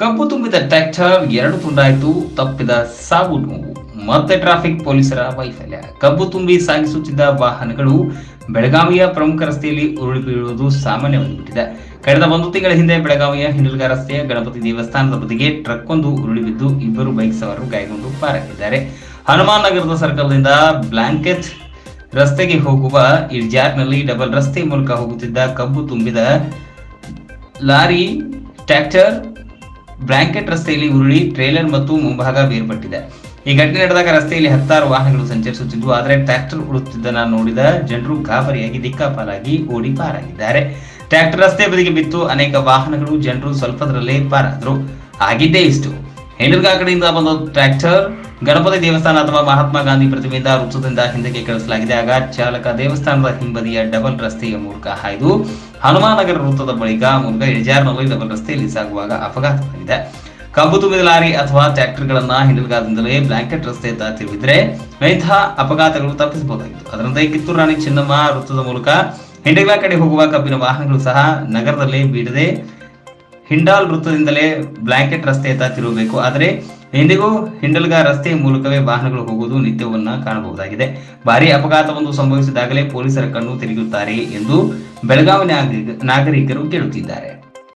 ಕಬ್ಬು ತುಂಬಿದ ಟ್ರ್ಯಾಕ್ಟರ್ ಎರಡು ತುಂಡಾಯಿತು, ತಪ್ಪಿದ ಸಾವು ನೋವು. ಮತ್ತೆ ಟ್ರಾಫಿಕ್ ಪೊಲೀಸರ ವೈಫಲ್ಯ. ಕಬ್ಬು ತುಂಬಿ ಸಾಗಿಸುತ್ತಿದ್ದ ವಾಹನಗಳು ಬೆಳಗಾವಿಯ ಪ್ರಮುಖ ರಸ್ತೆಯಲ್ಲಿ ಉರುಳಿ ಬೀಳುವುದು ಸಾಮಾನ್ಯವಾಗಿಬಿಟ್ಟಿದೆ. ಕಳೆದ ಒಂದು ತಿಂಗಳ ಹಿಂದೆ ಬೆಳಗಾವಿಯ ಹಿಂಡಲ್ಗ ರಸ್ತೆಯ ಗಣಪತಿ ದೇವಸ್ಥಾನದ ಬದಿಗೆ ಟ್ರಕ್ ಒಂದು ಉರುಳಿ ಬಿದ್ದು ಇಬ್ಬರು ಬೈಕ್ ಸವಾರರು ಗಾಯಗೊಂಡು ಪಾರಾಗಿದ್ದಾರೆ. ಹನುಮಾನ್ ನಗರದ ಸರ್ಕಲ್ನಿಂದ ಬ್ಲಾಂಕೆಟ್ ರಸ್ತೆಗೆ ಹೋಗುವ ಇರ್ಜಾರ್ನಲ್ಲಿ ಡಬಲ್ ರಸ್ತೆ ಮೂಲಕ ಹೋಗುತ್ತಿದ್ದ ಕಬ್ಬು ತುಂಬಿದ ಲಾರಿ ಟ್ರ್ಯಾಕ್ಟರ್ ಬ್ಲಾಂಕೆಟ್ ರಸ್ತೆಯಲ್ಲಿ ಉರುಳಿ, ಟ್ರೇಲರ್ ಮತ್ತು ಮುಂಭಾಗ ಬೇರ್ಪಟ್ಟಿದೆ. ಈ ಘಟನೆ ನಡೆದಾಗ ರಸ್ತೆಯಲ್ಲಿ ಹತ್ತಾರು ವಾಹನಗಳು ಸಂಚರಿಸುತ್ತಿದ್ದು, ಆದರೆ ಟ್ರ್ಯಾಕ್ಟರ್ ಉರುಳುತ್ತಿದ್ದನ್ನ ನೋಡಿದ ಜನರು ಗಾಬರಿಯಾಗಿ ದಿಕ್ಕಾಪಾಲಾಗಿ ಓಡಿ ಪಾರಾಗಿದ್ದಾರೆ. ಟ್ರ್ಯಾಕ್ಟರ್ ರಸ್ತೆ ಬದಿಗೆ ಬಿತ್ತು, ಅನೇಕ ವಾಹನಗಳು ಜನರು ಸ್ವಲ್ಪದರಲ್ಲೇ ಪಾರಾದರು. ಆಗಿದ್ದೇ ಇಷ್ಟು. ಹೆಂಡರ್ಗಾ ಕಡೆಯಿಂದ ಬಂದ ಟ್ರ್ಯಾಕ್ಟರ್ ಗಣಪತಿ ದೇವಸ್ಥಾನ ಅಥವಾ ಮಹಾತ್ಮ ಗಾಂಧಿ ಪ್ರತಿಮೆಯಿಂದ ವೃತ್ತದಿಂದ ಹಿಂದಕ್ಕೆ ಕಳಿಸಲಾಗಿದೆ. ಆಗ ಚಾಲಕ ದೇವಸ್ಥಾನದ ಹಿಂಬದಿಯ ಡಬಲ್ ರಸ್ತೆಯ ಮೂಲಕ ಹಾಯ್ದು ಹನುಮಾನಗರ ವೃತ್ತದ ಬಳಿಕ ಮೂಲಕ ಇಳಿಜಾರಿನಲ್ಲಿ ಡಬಲ್ ರಸ್ತೆಯಲ್ಲಿ ಸಾಗುವಾಗ ಅಪಘಾತವಾಗಿದೆ ಕಬ್ಬು ತುಂಬಿದ ಲಾರಿ ಅಥವಾ ಟ್ರ್ಯಾಕ್ಟರ್ಗಳನ್ನ ಹಿಂದಿಲ್ಗಾದಿಂದಲೇ ಬ್ಲಾಂಕೆಟ್ ರಸ್ತೆಯತ್ತ ತಿರುಗಿದ್ರೆ ಇಂತಹ ಅಪಘಾತಗಳು ತಪ್ಪಿಸಬಹುದಾಗಿತ್ತು. ಅದರಂತೆ ಕಿತ್ತೂರು ರಾಣಿ ಚೆನ್ನಮ್ಮ ವೃತ್ತದ ಮೂಲಕ ಹಿಂಡಗಲ ಕಡೆ ಹೋಗುವ ಕಬ್ಬಿನ ವಾಹನಗಳು ಸಹ ನಗರದಲ್ಲಿ ಬಿಡದೆ ಹಿಂಡಾಲ್ ವೃತ್ತದಿಂದಲೇ ಬ್ಲಾಂಕೆಟ್ ರಸ್ತೆಯತ್ತ ತಿರುಗಬೇಕು ಆದರೆ ಇಂದಿಗೂ ಹಿಂಡಲ್ಗಾ ರಸ್ತೆ ಮೂಲಕವೇ ವಾಹನಗಳು ಹೋಗುವುದು ನಿತ್ಯವನ್ನ ಕಾಣಬಹುದಾಗಿದೆ. ಭಾರಿ ಅಪಘಾತವೊಂದು ಸಂಭವಿಸಿದಾಗಲೇ ಪೊಲೀಸರ ಕಣ್ಣು ತಿರುಗುತ್ತಾರೆ ಎಂದು ಬೆಳಗಾವಿ ನಾಗರಿಕ- ನಾಗರಿಕರು ಕೇಳುತ್ತಿದ್ದಾರೆ.